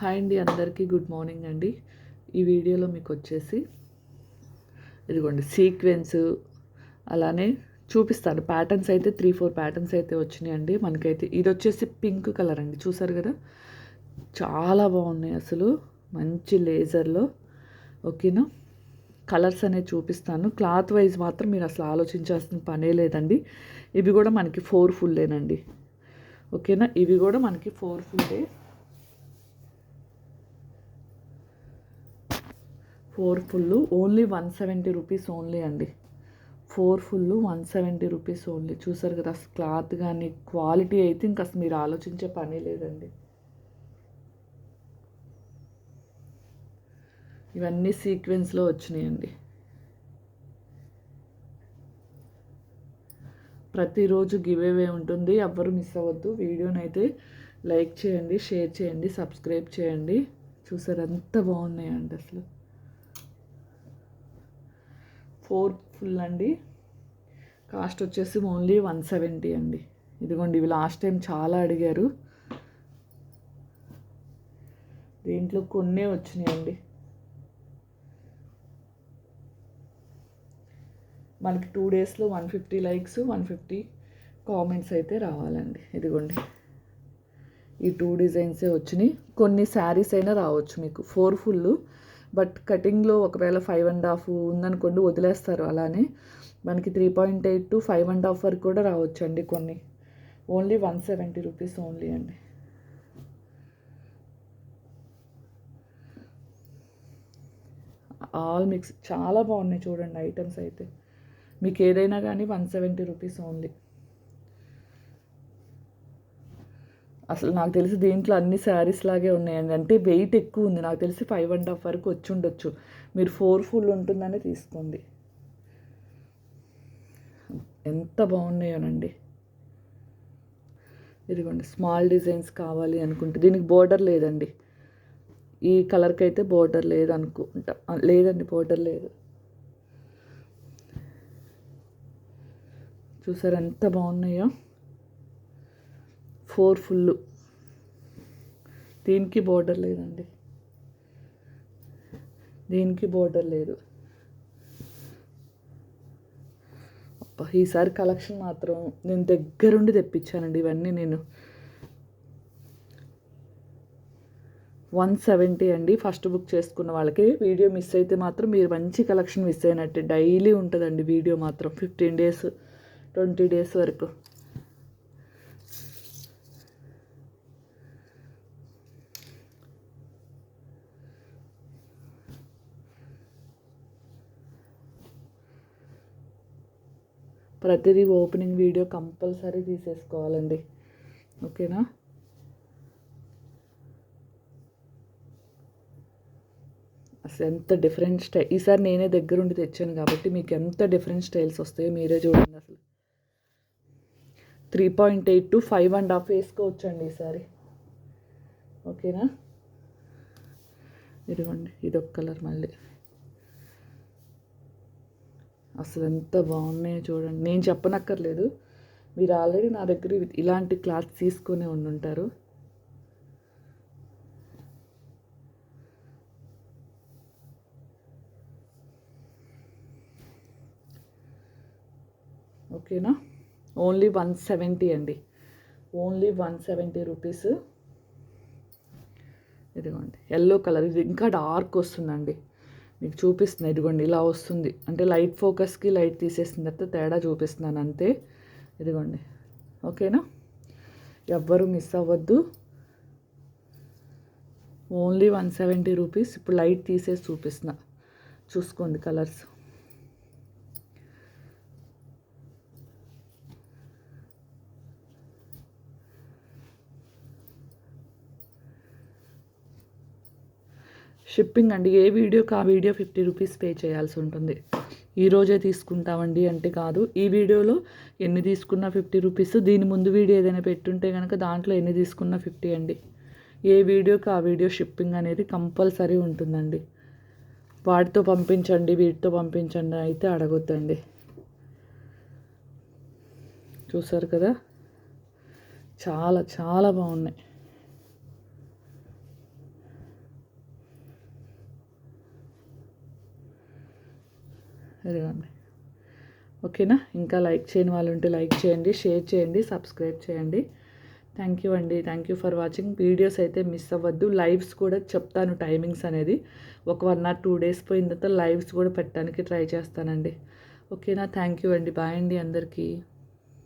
Hi అండి అందరికీ good morning అండి. ఈ వీడియోలో మీకు వచ్చేసి ఇదిగోండి సీక్వెన్స్ అలానే చూపిస్తాను. ప్యాటర్న్స్ అయితే త్రీ ఫోర్ ప్యాటర్న్స్ అయితే వచ్చినాయండి. మనకైతే ఇది వచ్చేసి పింక్ కలర్ అండి. చూసారు కదా? చాలా బాగున్నాయి అసలు. మంచి లేజర్లో ఓకేనా కలర్స్ అనేవి చూపిస్తాను. క్లాత్ వైజ్ మాత్రం మీరు అసలు ఆలోచించాల్సిన పనే లేదండి. ఇవి కూడా మనకి ఫోర్ ఫుల్లేనండి ఓకేనా ఇవి కూడా మనకి four ఫుల్లే four full only one seventy rupees only అండి. Four full one seventy rupees only. చూసారు కదా క్లాత్ కానీ క్వాలిటీ అయితే ఇంకా అసలు మీరు ఆలోచించే పని లేదండి. ఇవన్నీ సీక్వెన్స్లో వచ్చినాయండి. ప్రతిరోజు గివేవే ఉంటుంది. ఎవ్వరు మిస్ అవ్వద్దు. వీడియోనైతే లైక్ చేయండి షేర్ చేయండి సబ్స్క్రైబ్ చేయండి. చూసారు ఎంత బాగున్నాయండి అసలు. ఫోర్ ఫుల్ అండి. కాస్ట్ వచ్చేసి ఓన్లీ వన్ సెవెంటీ అండి. ఇదిగోండి ఇవి లాస్ట్ టైం చాలా అడిగారు. దీంట్లో కొన్నే వచ్చినాయండి. మనకి టూ డేస్లో one fifty likes one fifty comments అయితే రావాలండి. ఇదిగోండి ఈ టూ డిజైన్సే వచ్చినాయి. కొన్ని శారీస్ అయినా రావచ్చు మీకు. ఫోర్ ఫుల్ బట్ కటింగ్లో ఒకవేళ ఫైవ్ అండ్ హాఫ్ ఉందనుకోండి వదిలేస్తారు అలానే. మనకి three point eight to five and half వరకు కూడా రావచ్చు అండి కొన్ని. Only one seventy rupees only అండి. ఆల్ మిక్స్ చాలా బాగున్నాయి చూడండి ఐటమ్స్ అయితే. మీకు ఏదైనా కానీ వన్ సెవెంటీ రూపీస్ ఓన్లీ. అసలు నాకు తెలిసి దీంట్లో అన్ని శారీస్ లాగే ఉన్నాయండి. అంటే వెయిట్ ఎక్కువ ఉంది. నాకు తెలిసి ఫైవ్ అండ్ హాఫ్ వరకు వచ్చి ఉండొచ్చు. మీరు ఫోర్ ఫుల్ ఉంటుందని తీసుకోండి. ఎంత బాగున్నాయోనండి. ఇదిగోండి స్మాల్ డిజైన్స్ కావాలి అనుకుంటే. దీనికి బోర్డర్ లేదండి. ఈ కలర్కి అయితే బోర్డర్ లేదు అనుకుంటా లేదండి బోర్డర్ లేదు. చూసారు ఎంత బాగున్నాయో? ఫోర్ ఫుల్ దీనికి బోర్డర్ లేదండి. దీనికి బోర్డర్ లేదు. ఈసారి కలెక్షన్ మాత్రం నేను దగ్గరుండి తెప్పించానండి ఇవన్నీ నేను. వన్ సెవెంటీ అండి ఫస్ట్ బుక్ చేసుకున్న వాళ్ళకి. వీడియో మిస్ అయితే మాత్రం మీరు మంచి కలెక్షన్ మిస్ అయినట్టే. డైలీ ఉంటుందండి వీడియో మాత్రం. ఫిఫ్టీన్ డేస్ ట్వంటీ డేస్ వరకు. ప్రతిదీ ఓపెనింగ్ వీడియో కంపల్సరీ తీసేసుకోవాలండి. ఓకేనా? అసలు ఎంత డిఫరెంట్ స్టైల్ ఈసారి నేనే దగ్గరుండి తెచ్చాను కాబట్టి మీకు ఎంత డిఫరెంట్ స్టైల్స్ వస్తాయో మీరే చూడండి అసలు. Three point eight to five and half వేసుకోవచ్చండి ఈసారి. ఓకేనా? ఇదిగోండి ఇది ఒక కలర్ మళ్ళీ. అసలు ఎంత బాగున్నాయో చూడండి. నేను చెప్పనక్కర్లేదు. మీరు ఆల్రెడీ నా దగ్గర ఇలాంటి క్లాత్ తీసుకొని ఉండుంటారు ఓకేనా? ఓన్లీ వన్ సెవెంటీ అండి. Only one seventy rupees. ఇదిగోండి. Yellow colour. ఇది ఇంకా డార్క్ వస్తుందండి. మీకు చూపిస్తుంది ఇదిగోండి ఇలా వస్తుంది. అంటే లైట్ ఫోకస్కి లైట్ తీసేసిన తర్వాత తేడా చూపిస్తున్నాను అంతే ఇదిగోండి. ఓకేనా? ఎవ్వరు మిస్ అవ్వద్దు. ఓన్లీ వన్ సెవెంటీ రూపీస్ ఇప్పుడు లైట్ తీసేసి చూపిస్తున్నా. చూసుకోండి కలర్స్ షిప్పింగ్ అండి ఏ వీడియోకి ఆ వీడియో ఫిఫ్టీ రూపీస్ పే చేయాల్సి ఉంటుంది. ఈరోజే తీసుకుంటామండి అంటే కాదు ఈ వీడియోలో ఎన్ని తీసుకున్నా ఫిఫ్టీ రూపీస్ దీని ముందు వీడియో ఏదైనా పెట్టుంటే కనుక దాంట్లో ఎన్ని తీసుకున్నా ఫిఫ్టీ అండి. ఏ వీడియోకి ఆ వీడియో షిప్పింగ్ అనేది కంపల్సరీ ఉంటుందండి. వాటితో పంపించండి వీటితో పంపించండి అయితే అడగొద్దండి. చూసారు కదా? చాలా చాలా బాగున్నాయి. ఇదిగోండి ఓకేనా? ఇంకా లైక్ చేయని వాళ్ళు ఉంటే లైక్ చేయండి షేర్ చేయండి సబ్స్క్రైబ్ చేయండి. థ్యాంక్ యూ అండి. Thank you for watching. Videos అయితే మిస్ అవ్వద్దు. లైవ్స్ కూడా చెప్తాను టైమింగ్స్ అనేది. ఒక వన్ ఆర్ టూ డేస్ పోయిన తర్వాత లైవ్స్ కూడా పెట్టడానికి ట్రై చేస్తానండి. ఓకేనా? థ్యాంక్ యూ అండి. బాయ్ అండి అందరికీ.